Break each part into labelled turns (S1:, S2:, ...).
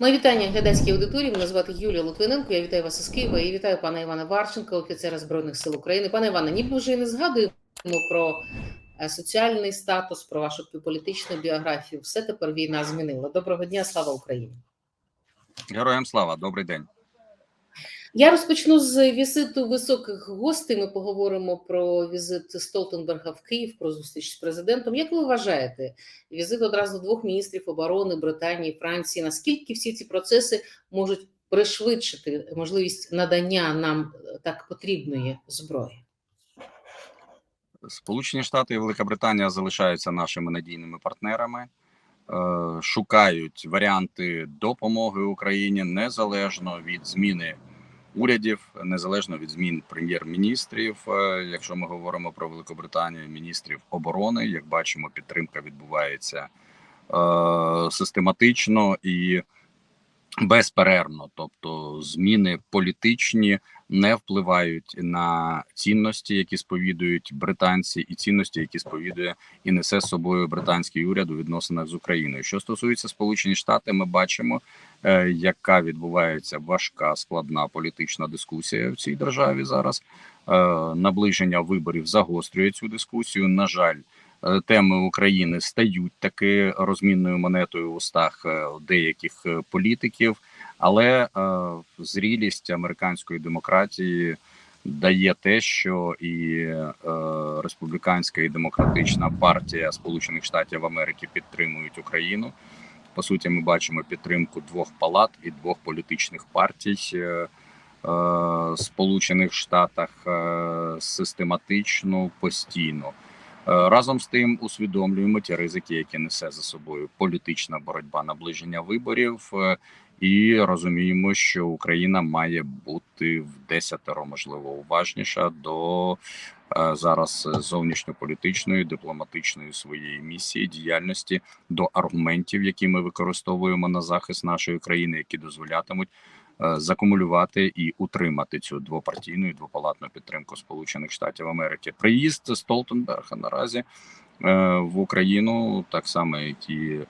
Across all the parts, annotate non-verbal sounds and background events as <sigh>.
S1: Моє вітання глядацькій аудиторії. Мене звати Юлія Литвиненко. Я вітаю вас із Києва і вітаю пана Івана Варченка, офіцера Збройних сил України. Пане Іване, ніби вже і не згадуємо про е, соціальний статус, про вашу політичну біографію. Все тепер війна змінила. Доброго дня, слава Україні!
S2: Героям слава, добрий день.
S1: Я розпочну з візиту високих гостей. Ми поговоримо про візит Столтенберга в Київ, про зустріч з президентом. Як ви вважаєте, візит одразу двох міністрів оборони Британії, Франції? Наскільки всі ці процеси можуть пришвидшити можливість надання нам так потрібної зброї?
S2: Сполучені Штати і Велика Британія залишаються нашими надійними партнерами, е, шукають варіанти допомоги Україні незалежно від зміни урядів, незалежно від змін прем'єр-міністрів. Е, Якщо ми говоримо про Великобританію, міністрів оборони, як бачимо, підтримка відбувається е, систематично і безперервно, тобто зміни політичні не впливають на цінності, які сповідують британці, і цінності, які сповідує і несе з собою британський уряд у відносинах з Україною. Що стосується Сполучені Штати, ми бачимо, е, яка відбувається важка складна політична дискусія в цій державі зараз. Е, наближення виборів загострює цю дискусію. На жаль. Е, Теми України стають таки розмінною монетою в устах е, деяких е, політиків, але зрілість американської демократії дає те, що і республіканська і демократична партія Сполучених Штатів Америки підтримують Україну. По суті, ми бачимо підтримку двох палат і двох політичних партій. е, Сполучених Штатах е, систематично постійно. Е, Разом з тим усвідомлюємо ті ризики, які несе за собою політична боротьба наближення виборів, е, і розуміємо, що Україна має бути в десятеро можливо уважніша до е, зараз зовнішньополітичної дипломатичної своєї місії діяльності до аргументів, які ми використовуємо на захист нашої країни, які дозволятимуть закумулювати і утримати цю двопартійну і двопалатну підтримку Сполучених Штатів Америки. Приїзд Столтенберга наразі е, в Україну, так само як і е,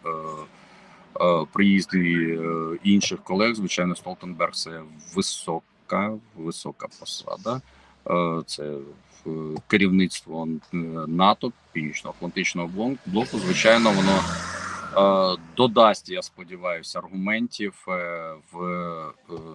S2: е, приїзди е, інших колег. Звичайно, Столтенберг це висока, висока посада. Е, Це е, керівництво е, НАТО, Північно-Атлантичного блок- блоку. Звичайно, воно е, додасть, я сподіваюся, аргументів е, в е,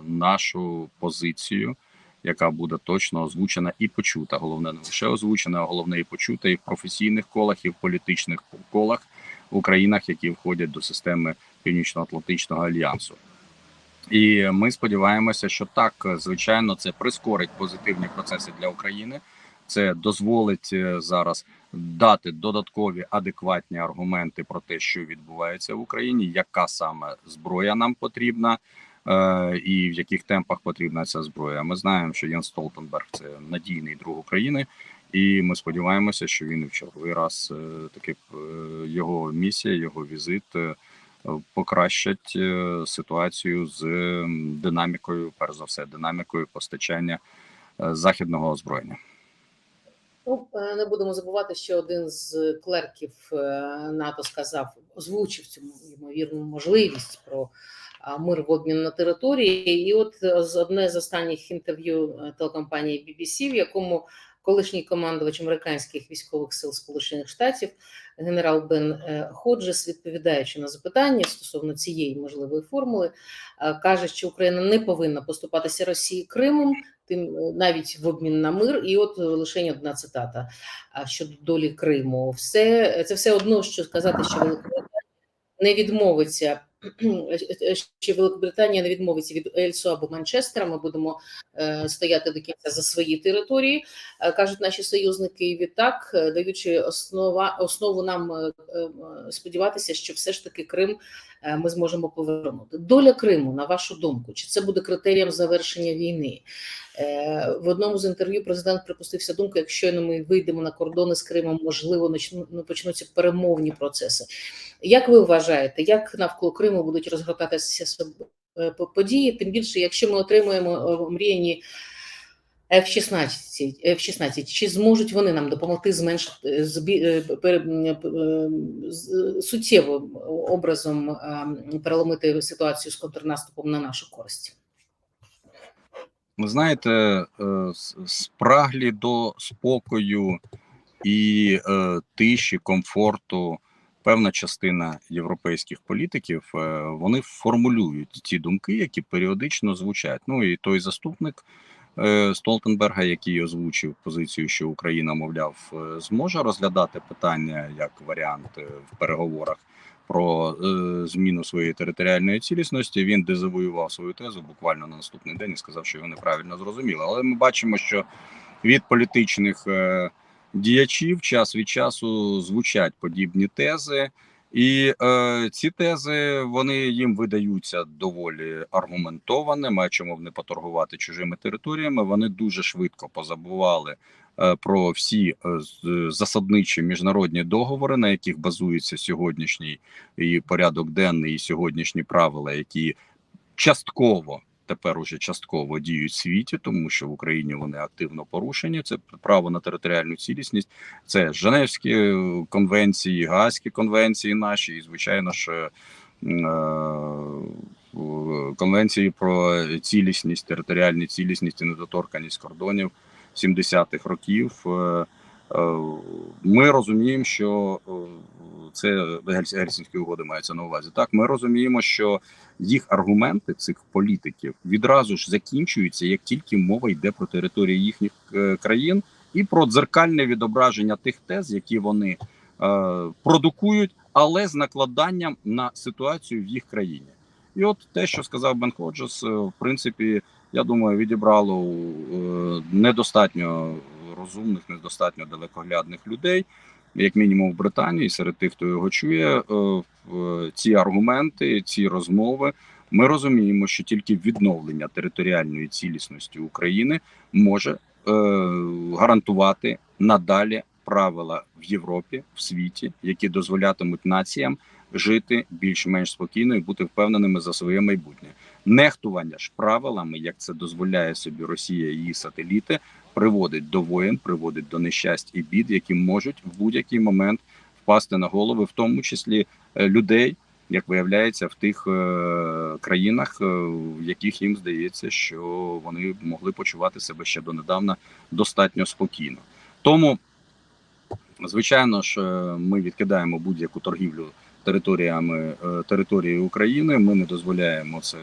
S2: нашу позицію, яка буде точно озвучена і почута. Головне не лише озвучена, а головне і почута і в професійних колах, і в політичних колах в країнах, які входять до системи Північно-Атлантичного альянсу. І ми сподіваємося, що так, звичайно, це прискорить позитивні процеси для України. Це дозволить е, зараз дати додаткові адекватні аргументи про те, що відбувається в Україні, яка саме зброя нам потрібна, е, і в яких темпах потрібна ця зброя. Ми знаємо, що Єн Столтенберг це надійний друг України, і ми сподіваємося, що він в черговий раз е, таки його місія, його візит. Покращать ситуацію з динамікою, перш за все, динамікою постачання західного озброєння.
S1: Ну, е, не будемо забувати, що один з клерків е, НАТО сказав, озвучив цю ймовірну можливість про мир в обмін на території. І от е, з- одне з останніх інтерв'ю телекомпанії BBC, в якому колишній командувач американських військових сил Сполучених Штатів генерал Бен Ходжес, відповідаючи на запитання стосовно цієї можливої формули, каже, що Україна не повинна поступатися Росії Кримом, тим е, навіть в обмін на мир. І от лише одна цитата щодо долі Криму. Все це все одно, що сказати, що Великобританія не відмовиться. <clears throat> Що Великобританія не відмовиться від Ельсу або Манчестера. Ми будемо е, стояти до кінця за свої території, е, кажуть наші союзники. Відтак, е, даючи основа основу нам сподіватися, що все ж таки Крим ми зможемо повернути. Доля Криму, на вашу думку, чи це буде критерієм завершення війни? Е, В одному з інтерв'ю президент припустився думку, якщо ми вийдемо на кордони з Кримом, можливо, ну, почнуться перемовні процеси. Як ви вважаєте, як навколо Криму будуть розгортатися е, по- події? Тим більше, якщо ми отримуємо е, мріяні F-16, F-16, чи зможуть вони нам допомогти зменшити збі- е, пере- м, п- е, з- суттєвим образом е, переломити ситуацію з контрнаступом на нашу користь?
S2: Ви знаєте, е, спраглі до спокою і е, тиші, комфорту. Певна частина європейських політиків е, вони формулюють ті думки, які періодично звучать. Ну і той заступник е, Столтенберга, який озвучив позицію, що Україна, мовляв, е, зможе розглядати питання як варіант е, в переговорах про е, зміну своєї територіальної цілісності. Він дезавоював свою тезу буквально на наступний день і сказав, що його неправильно зрозуміли. Але ми бачимо, що від політичних е, діячів час від часу звучать подібні тези, і е, ці тези вони їм видаються доволі аргументованими. А чому б не поторгувати чужими територіями? Вони дуже швидко позабували е, про всі е, засадничі міжнародні договори, на яких базується сьогоднішній і порядок денний, і сьогоднішні правила, які частково тепер уже частково діють світі, тому що в Україні вони активно порушені. Це право на територіальну цілісність, це Женевські е, конвенції, Гаазькі конвенції наші, і звичайно ж. е, е, Конвенції про цілісність, територіальну цілісність і недоторканість кордонів 70-х років. Е, Ми розуміємо, що е, це Гельс- Гельсінські угоди мається на увазі. Так, ми розуміємо, що їх аргументи цих політиків відразу ж закінчуються, як тільки мова йде про території їхніх е, країн і про дзеркальне відображення тих тез, які вони продукують, але з накладанням на ситуацію в їх країні. І от те, що сказав Бен Ходжес, в принципі, я думаю, відібрало недостатньо розумних, недостатньо далекоглядних людей, як мінімум в Британії, серед тих, хто його чує, е, ці аргументи, ці розмови. Ми розуміємо, що тільки відновлення територіальної цілісності України може е, гарантувати надалі правила в Європі, в світі, які дозволятимуть націям жити більш-менш спокійно і бути впевненими за своє майбутнє. Нехтування ж правилами, як це дозволяє собі Росія і її сателіти, приводить до воєн, приводить до нещасть і бід, які можуть в будь-який момент впасти на голови, в тому числі е, людей, як виявляється, в тих е, країнах, е, в яких їм здається, що вони могли почувати себе ще донедавна достатньо спокійно. Тому, звичайно ж, ми відкидаємо будь-яку торгівлю територіями території України. Ми не дозволяємо це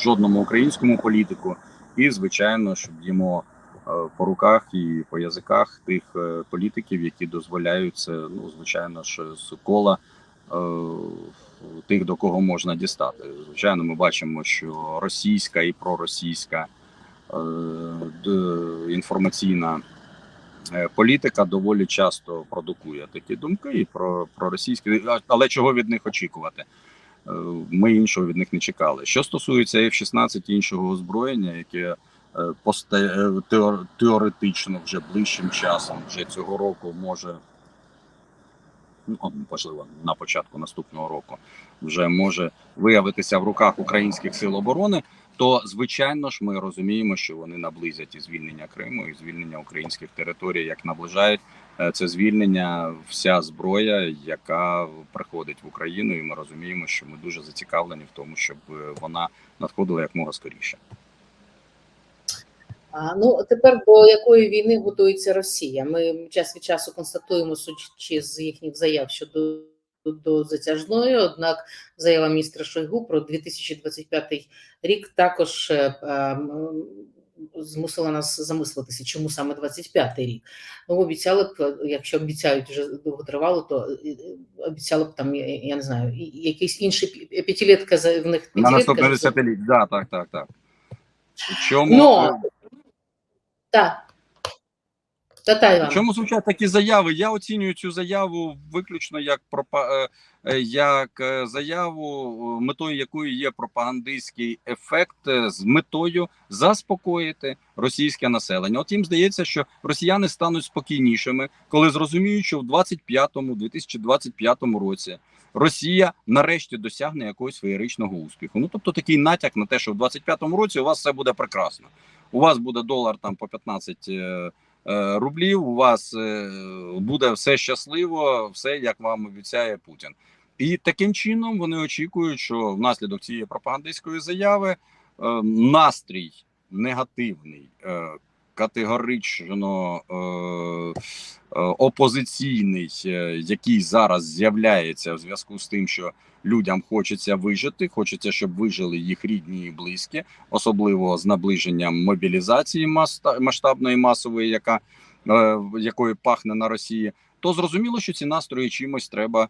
S2: жодному українському політику, і звичайно ж б'ємо е, по руках і по язиках тих е, політиків, які дозволяють це, ну звичайно ж, з кола е, тих, до кого можна дістати. Звичайно, ми бачимо, що російська і проросійська інформаційна політика доволі часто продукує такі думки і про, про російські, але чого від них очікувати? Е, Ми іншого від них не чекали. Що стосується F-16 і іншого озброєння, яке е, е, теор- теоретично вже ближчим часом, вже цього року може. Ну, можливо, на початку наступного року вже може виявитися в руках українських сил оборони, то звичайно ж ми розуміємо, що вони наблизять і звільнення Криму, і звільнення українських територій, як наближають е, це звільнення, вся зброя, яка приходить в Україну, і ми розуміємо, що ми дуже зацікавлені в тому, щоб е, вона надходила якмога скоріше.
S1: А, ну тепер до якої війни готується Росія? Ми час від часу констатуємо, судячи з їхніх заяв щодо до затяжної. Однак заява міністра Шойгу про 2025 рік також е, е, змусила нас замислитися, чому саме 25-й рік. Ну, обіцяли б, якщо обіцяють вже довготривало, то е, е, обіцяли б там, я, я не знаю, якийсь інший за в них
S2: На
S1: п'ятилетка
S2: наступне
S1: за-
S2: Да, так, так, так. Чому
S1: Но так. Та-та, Іван.
S2: Чому звучать такі заяви? Я оцінюю цю заяву виключно як пропа... е, е, як е, заяву, метою якої є пропагандистський ефект з метою заспокоїти російське населення. От їм здається, що росіяни стануть спокійнішими, коли зрозуміють, що в 25-му, 2025 році Росія нарешті досягне якогось феєричного успіху. Ну тобто такий натяк на те, що в 25-му році у вас все буде прекрасно. у вас буде долар там по 15 е, е, рублів. У вас е, буде все щасливо, все як вам обіцяє Путін. І таким чином вони очікують, що внаслідок цієї пропагандистської заяви е, настрій негативний, е, категорично е, е, опозиційний, е, який зараз з'являється в зв'язку з тим, що людям хочеться вижити, хочеться, щоб вижили їх рідні і близькі, особливо з наближенням мобілізації масштабної масової, яка е, якою пахне на Росії, то зрозуміло, що ці настрої чимось треба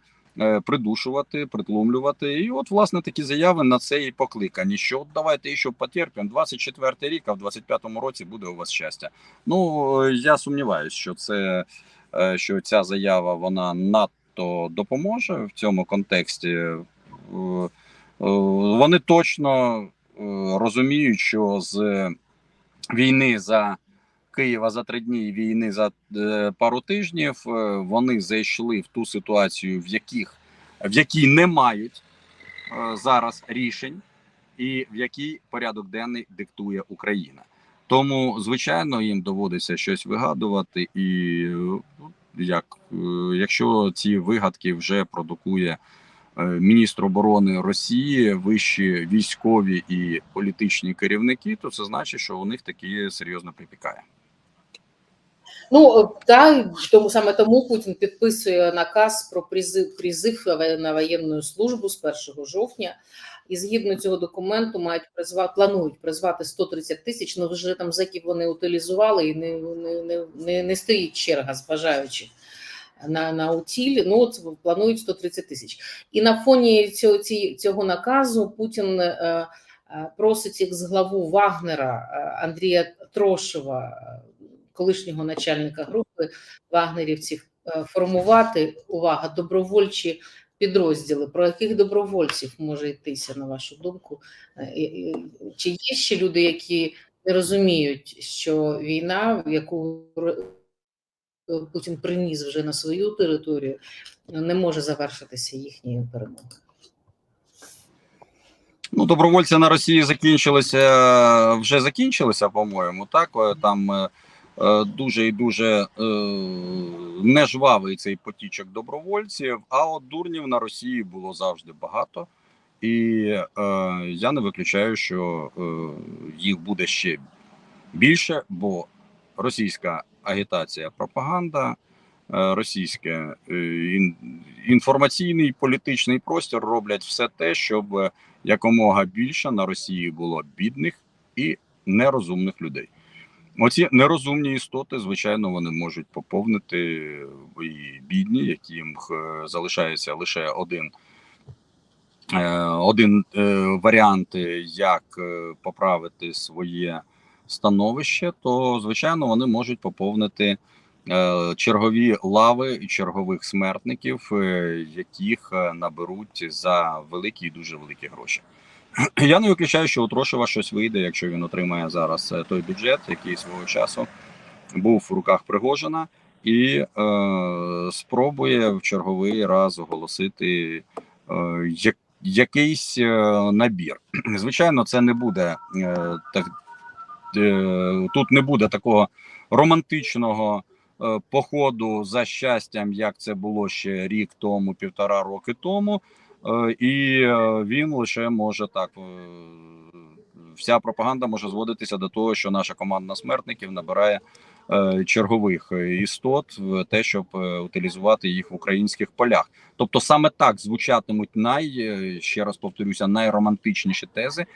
S2: придушувати, притлумлювати. І от, власне, такі заяви на це і покликані. Що от давайте ще потерпимо. 24 рік, а в 25-му році буде у вас щастя. Ну е, я сумніваюся, що це е, що ця заява вона надто допоможе в цьому контексті. Е, е, Вони точно е, розуміють, що з війни за Києва за три дні війни за е, пару тижнів е, вони зайшли в ту ситуацію, в яких в якій не мають е, зараз рішень, і в якій порядок денний диктує Україна. Тому, звичайно, їм доводиться щось вигадувати, і е, як якщо ці вигадки вже продукує міністр оборони Росії, вищі військові і політичні керівники, то це значить, що у них таки серйозно припікає.
S1: Ну та тому саме тому Путін підписує наказ про призив призив на воєнну службу з 1 жовтня. І згідно цього документу мають призвати, планують призвати 130 тисяч. Ну вже там зеків вони утилізували і не, не, не, не, стоїть черга з бажаючих на, на утіль. Ну от планують 130 тисяч. І на фоні цього, цього наказу Путін е, е, просить як з главу Вагнера е, Андрія Трошева, колишнього начальника групи вагнерівців, е, формувати увага добровольчі підрозділи. Про яких добровольців може йтися, на вашу думку? Е, Чи є ще люди, які не розуміють, що війна, в яку Путін приніс вже на свою територію, не може завершитися їхньою перемогою?
S2: Ну, добровольці на Росії закінчилися вже закінчилися, по-моєму. Так Е, там е, е, дуже і дуже е, нежвавий цей потічок добровольців. А от дурнів на Росії було завжди багато, і е, я не виключаю, що е, їх буде ще більше, бо російська агітація, пропаганда, е, російське е, ін- інформаційний політичний простір роблять все те, щоб е, якомога більше на Росії було бідних і нерозумних людей. Оці нерозумні істоти, звичайно, вони можуть поповнити і бідні, яким е, залишається лише один, е, один е, варіант, як поправити своє становище, то звичайно вони можуть поповнити чергові лави і чергових смертників, яких наберуть за великі і дуже великі гроші. <clears throat> Я не виключаю, що у Трошева щось вийде, якщо він отримає зараз е, той бюджет, який свого часу був в руках Пригожина, і е, спробує в черговий раз оголосити е, якийсь е, набір. <clears throat> Звичайно, це не буде е, так. Е, тут не буде такого романтичного е, походу за щастям, як це було ще рік тому, півтора роки тому. Е, і е, він лише може так. е, Вся пропаганда може зводитися до того, що наша команда смертників набирає чергових істот в те, щоб утилізувати їх в українських полях. Тобто, саме так звучатимуть най ще раз повторюся, найромантичніші тези,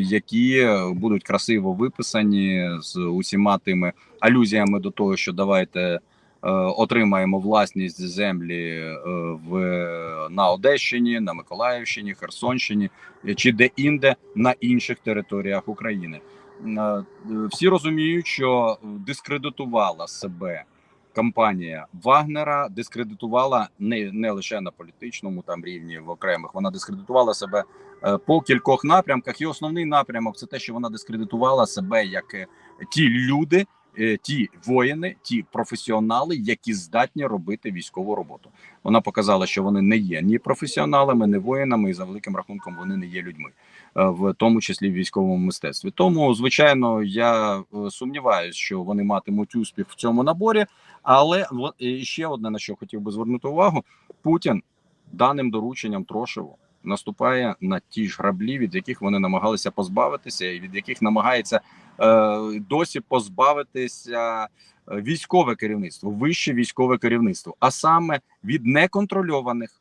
S2: які будуть красиво виписані з усіма тими алюзіями до того, що давайте отримаємо власність землі е, в на Одещині, на Миколаївщині, Херсонщині е, чи де-інде на інших територіях України. Е, Всі розуміють, що дискредитувала себе кампанія Вагнера, дискредитувала не, не лише на політичному там рівні в окремих, вона дискредитувала себе е, по кількох напрямках. І основний напрямок це те, що вона дискредитувала себе як е, ті люди, е, ті воїни, ті професіонали, які здатні робити військову роботу. Вона показала, що вони не є ні професіоналами, ні воїнами, і за великим рахунком вони не є людьми. в тому числі в військовому мистецтві. Тому, звичайно, я е, сумніваюся, що вони матимуть успіх в цьому наборі. Але ще одне на що хотів би звернути увагу: Путін даним дорученням Трошеву наступає на ті ж граблі, від яких вони намагалися позбавитися, і від яких намагається е, досі позбавитися е, військове керівництво, вище військове керівництво, а саме від неконтрольованих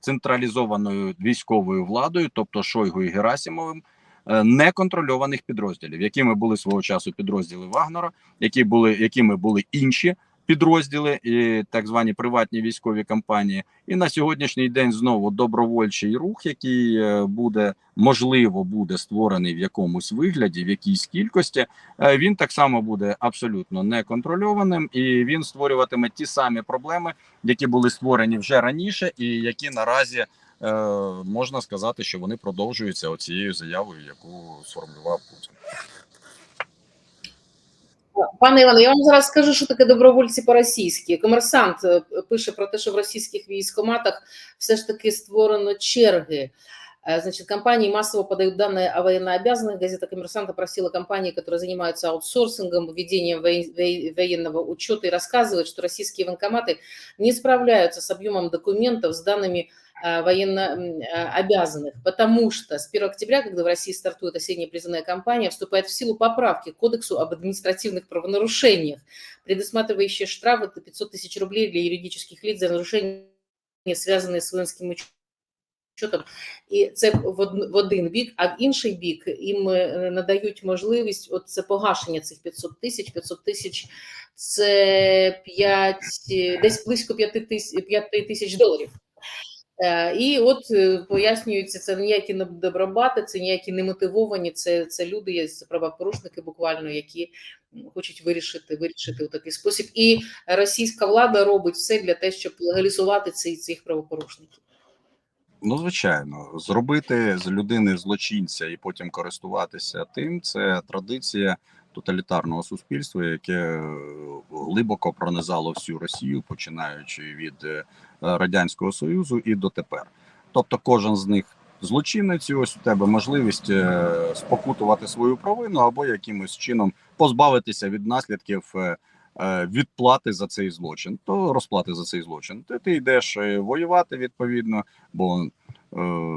S2: централізованою військовою владою, тобто Шойгу і Герасимовим, е, неконтрольованих підрозділів, якими були свого часу підрозділи Вагнера, які були якими були інші підрозділи, і так звані приватні військові компанії. І на сьогоднішній день знову добровольчий рух, який е, буде можливо буде створений в якомусь вигляді, в якійсь кількості, е, він так само буде абсолютно неконтрольованим, і він створюватиме ті самі проблеми, які були створені вже раніше, і які наразі е, можна сказати, що вони продовжуються оцією заявою, яку сформулював Путін.
S1: Пане Іване, я вам зараз скажу, що таке добровольці по-російськи. Комерсант е, пише про те, що в російських військоматах все ж таки створено черги. Э, Значит, компании массово подают данные о военнообязанных. Газета «Коммерсант» опросила компании, которые занимаются аутсорсингом, введением воен- воен- военного учета и рассказывает, что российские военкоматы не справляются с объемом документов, с данными э, военно м, э, обязанных, потому что с 1 октября, когда в России стартует осенняя призывная кампания, вступает в силу поправки к Кодексу об административных правонарушениях, предусматривающие штрафы до 500 тысяч рублей для юридических лиц за нарушения, связанные с воинским учетом. І це в од- в один бік, а в інший бік їм е, надають можливість, от це погашення цих 500 тисяч, 500 тисяч це 5, десь близько 5 тисяч, 5 тисяч доларів. Е, І от е, пояснюється, це ніякі не добробати, це ніякі не мотивовані, це, це люди, є правопорушники буквально, які хочуть вирішити, вирішити у такий спосіб. І російська влада робить все для того, щоб легалізувати цей, цих правопорушників.
S2: Ну, звичайно, зробити з людини злочинця і потім користуватися тим, це традиція тоталітарного суспільства, яке е, глибоко пронизало всю Росію, починаючи від е, радянського союзу і дотепер. Тобто, кожен з них злочинець, і ось у тебе можливість е, спокутувати свою провину або якимось чином позбавитися від наслідків. Відплати за цей злочин, то розплати за цей злочин. Ти, ти йдеш воювати відповідно, бо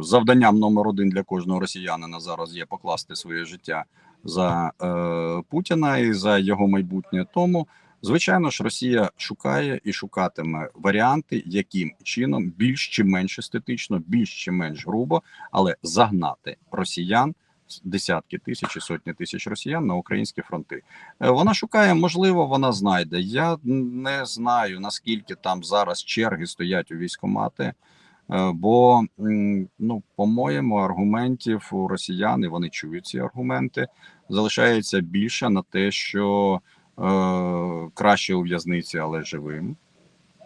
S2: завданням номер один для кожного росіянина зараз є покласти своє життя за е, Путіна і за його майбутнє. Тому, звичайно ж, Росія шукає і шукатиме варіанти, яким чином більш чи менш естетично, більш чи менш грубо, але загнати росіян. Десятки тисяч і сотні тисяч росіян на українські фронти. Е, Вона шукає, можливо, вона знайде. Я не знаю наскільки там зараз черги стоять у військомати. Е, Бо, ну, по-моєму, аргументів у росіян, і вони чують ці аргументи, залишається більше на те, що е, краще у в'язниці, але живим,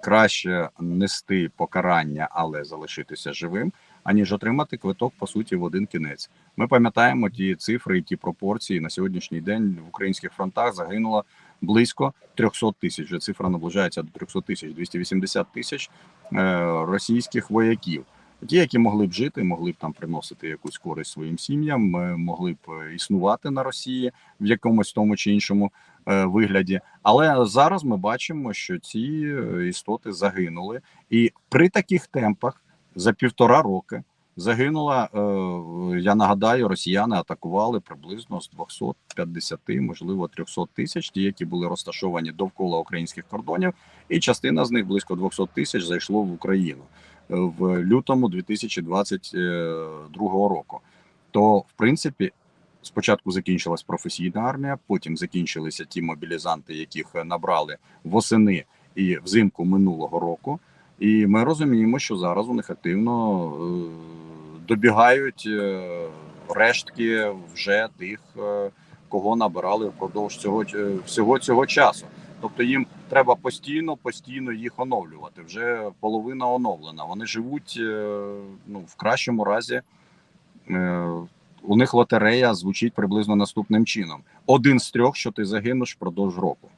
S2: краще нести покарання, але залишитися живим, аніж отримати квиток по суті в один кінець. Ми пам'ятаємо ті цифри і ті пропорції на сьогоднішній день в українських фронтах загинуло близько 300 тисяч. Вже цифра наближається до 300 тисяч, 280 тисяч е, російських вояків. Ті, які могли б жити, могли б там приносити якусь користь своїм сім'ям, е, могли б е, існувати на Росії в якомусь тому чи іншому е, вигляді. Але зараз ми бачимо, що ці істоти загинули, і при таких темпах за півтора роки загинула. Я нагадаю, росіяни атакували приблизно з 250, можливо, 300 тисяч, ті, які були розташовані довкола українських кордонів, і частина з них близько 200 тисяч зайшло в Україну в лютому 2022 року. То, в принципі, спочатку закінчилась професійна армія, потім закінчилися ті мобілізанти, яких набрали восени і взимку минулого року. І ми розуміємо, що зараз у них активно е, добігають е, рештки вже тих, е, кого набирали впродовж цього е, всього цього часу. Тобто їм треба постійно, постійно їх оновлювати. Вже половина оновлена. Вони живуть е, ну в кращому разі. Е, у них лотерея звучить приблизно наступним чином: один з трьох, що ти загинеш впродовж року.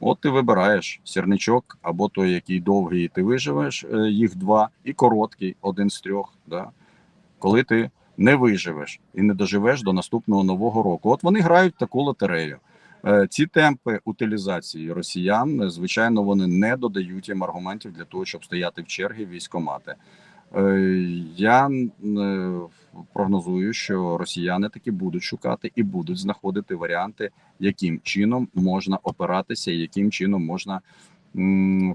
S2: От ти вибираєш сірничок або той, який довгий, ти виживеш, е, їх два, і короткий, один з трьох. Да? Коли ти не виживеш і не доживеш до наступного нового року. От вони грають таку лотерею. Е, Ці темпи утилізації росіян, е, звичайно, вони не додають їм аргументів для того, щоб стояти в черги військомати. Е, Я прогнозую, що росіяни таки будуть шукати і будуть знаходити варіанти, яким чином можна опиратися, яким чином можна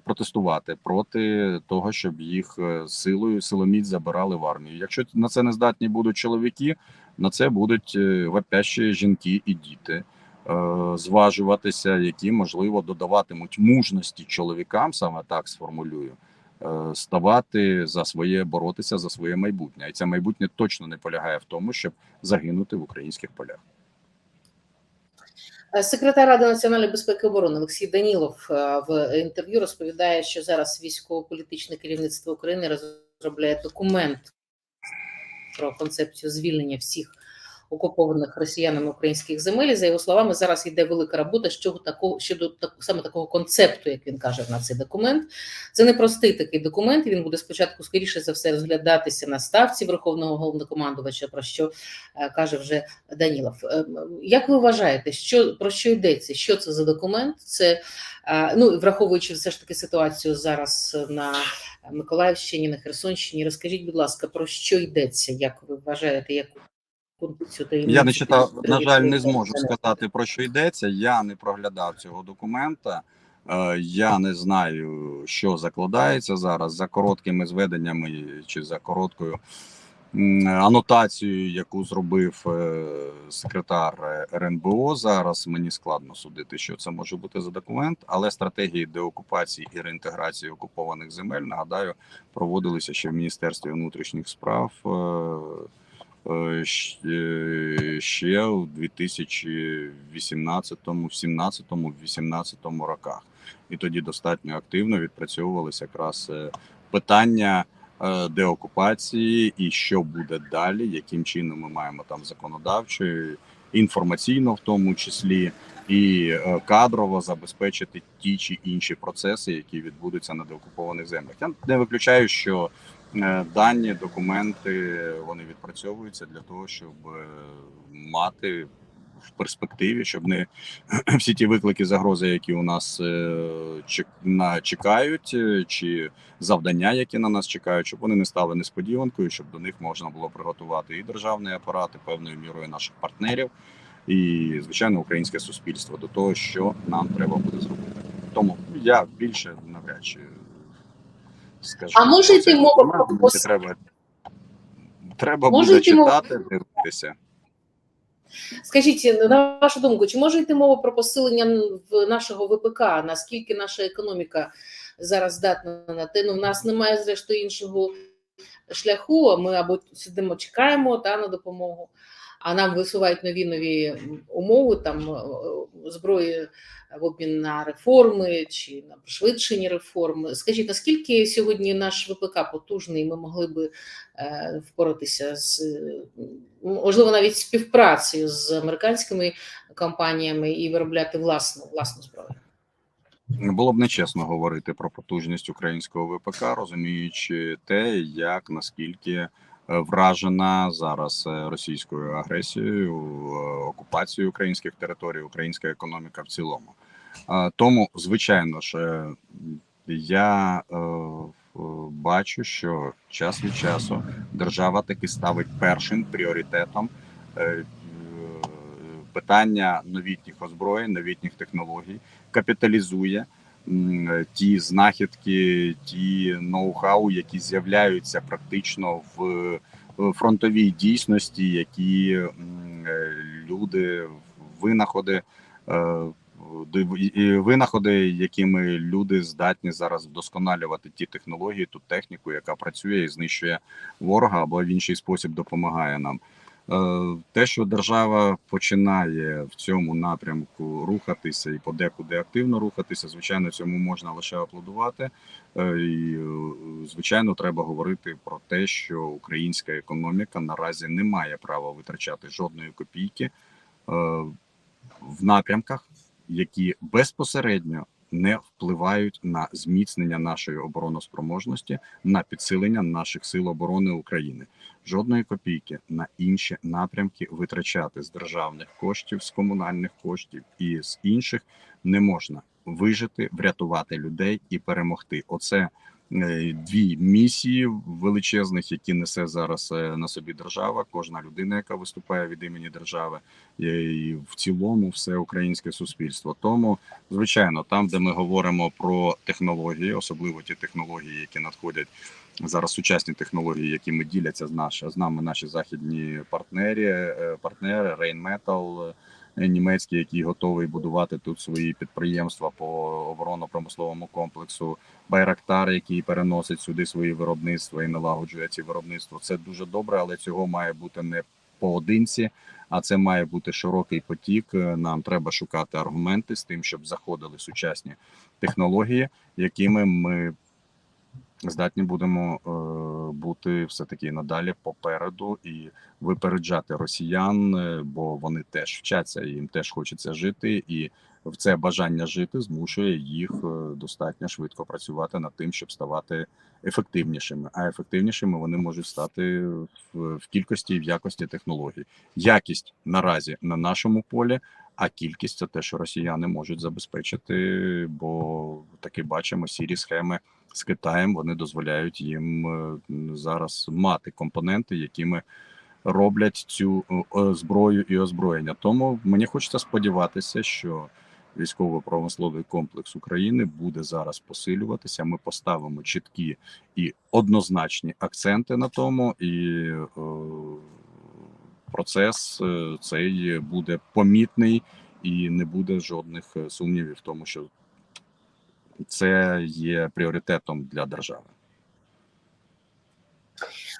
S2: протестувати проти того, щоб їх силою силоміць забирали в армію. Якщо на це не здатні будуть чоловіки, на це будуть вопящі жінки і діти. Е, Зважуватися, які можливо додаватимуть мужності чоловікам, саме так сформулюю, е, ставати за своє, боротися за своє майбутнє. І це майбутнє точно не полягає в тому, щоб загинути в українських полях.
S1: Е, Секретар Ради національної безпеки і оборони Олексій Данілов в інтерв'ю розповідає, що зараз військово-політичне керівництво України розробляє документ про концепцію звільнення всіх окупованих росіянами українських земель. За його словами, зараз йде велика робота щодо такого щодо так, саме такого концепту, як він каже на цей документ. Це не простий такий документ. Він буде спочатку скоріше за все розглядатися на ставці Верховного головнокомандувача, про що е, каже вже Данілов. Е, Як ви вважаєте, що про що йдеться? Що це за документ? Це е, ну враховуючи все ж таки ситуацію зараз на Миколаївщині, на Херсонщині. Розкажіть, будь ласка, про що йдеться? Як ви вважаєте, яку цю таємницю
S2: Я не читав, на жаль, не зможу сказати про що йдеться. Я не проглядав цього документа. Е, Я не знаю, що закладається зараз за короткими зведеннями чи за короткою анотацією, яку зробив е, секретар е, РНБО. Зараз мені складно судити, що це може бути за документ, але стратегії деокупації і реінтеграції окупованих земель нагадаю проводилися ще в Міністерстві внутрішніх справ. Е, е, ще- ще у 2018, 17, 18 роках. І тоді достатньо активно відпрацьовувалися якраз е, питання е, деокупації і що буде далі, яким чином ми маємо там законодавчо, інформаційно, в тому числі, і е, кадрово забезпечити ті чи інші процеси, які відбудуться на деокупованих землях. Я не виключаю, що Е, дані документи вони відпрацьовуються для того, щоб е, мати в перспективі, щоб не <clears throat> всі ті виклики, загрози, які у нас е, чекають, е, чи завдання, які на нас чекають, щоб вони не стали несподіванкою, щоб до них можна було приготувати і державний апарат, і певною мірою наших партнерів, і звичайно українське суспільство до того, що нам треба буде зробити. Тому я більше навряд чи скажу.
S1: А може йти мова про
S2: мені треба, треба
S1: Може
S2: буде
S1: читати, мова-
S2: дивитися.
S1: Скажіть, на вашу думку, чи може йти мова про посилення в нашого ВПК? Наскільки наша економіка зараз здатна на те? Ну, в нас немає зрештою іншого шляху. а Ми або сидимо, чекаємо та на допомогу, а нам висувають нові нові умови там е, зброї в обмін на реформи чи на пришвидшені реформи. Скажіть, наскільки сьогодні наш ВПК потужний? Ми могли би е, впоратися з е, можливо навіть співпрацею з американськими компаніями і виробляти власну власну зброю.
S2: Було б нечесно говорити про потужність українського ВПК, розуміючи те, як наскільки е, вражена зараз е, російською агресією, е, окупацією українських територій, українська економіка в цілому. Тому, звичайно ж, я бачу, що час від часу держава таки ставить першим пріоритетом питання новітніх озброєнь, новітніх технологій, капіталізує ті знахідки, ті ноу-хау, які з'являються практично в фронтовій дійсності, які е, люди винаходи. е, Винаходи, якими люди здатні зараз вдосконалювати ті технології, ту техніку, яка працює і знищує ворога або в інший спосіб допомагає нам. Е, Те, що держава починає в цьому напрямку рухатися і подекуди активно рухатися, звичайно, цьому можна лише аплодувати. Е, І, е, звичайно, треба говорити про те, що українська економіка наразі не має права витрачати жодної копійки в напрямках, які безпосередньо не впливають на зміцнення нашої обороноспроможності, на підсилення наших сил оборони України. Жодної копійки на інші напрямки витрачати з державних коштів, з комунальних коштів і з інших не можна вижити, врятувати людей і перемогти. Оце дві місії величезних, які несе зараз е, на собі держава. Кожна людина, яка виступає від імені держави, е, і в цілому все українське суспільство. Тому, звичайно, там, де ми говоримо про технології, особливо ті технології, які надходять зараз, сучасні технології, якими діляться з наш, з нами наші західні партнери, е, партнери Rheinmetall, е, німецький, який готовий будувати тут свої підприємства по оборонно-промисловому комплексу. Байрактар, який переносить сюди свої виробництва і налагоджує ці виробництва. Це дуже добре, але цього має бути не поодинці, а це має бути широкий потік. Нам треба шукати аргументи з тим, щоб заходили сучасні технології, якими ми здатні будемо е, бути все таки надалі попереду і випереджати росіян, е, бо вони теж вчаться, їм теж хочеться жити, і в це бажання жити змушує їх е, достатньо швидко працювати над тим, щоб ставати ефективнішими. А ефективнішими вони можуть стати в, в кількості і в якості технологій. Якість наразі на нашому полі. А кількість це те, що росіяни можуть забезпечити, бо таки бачимо сірі схеми з Китаєм. Вони дозволяють їм е, зараз мати компоненти, якими роблять цю зброю і озброєння. Тому мені хочеться сподіватися, що військово-промисловий комплекс України буде зараз посилюватися. Ми поставимо чіткі і однозначні акценти на тому, і процес е, цей буде помітний і не буде жодних е, сумнівів в тому, що це є пріоритетом для держави.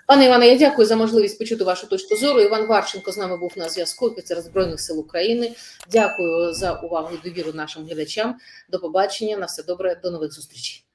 S1: Пане Іване, я дякую за можливість почути вашу точку зору. Іван Варченко з нами був на зв'язку, офіцер Збройних сил України. Дякую за увагу і довіру нашим глядачам. До побачення. На все добре, до нових зустрічей.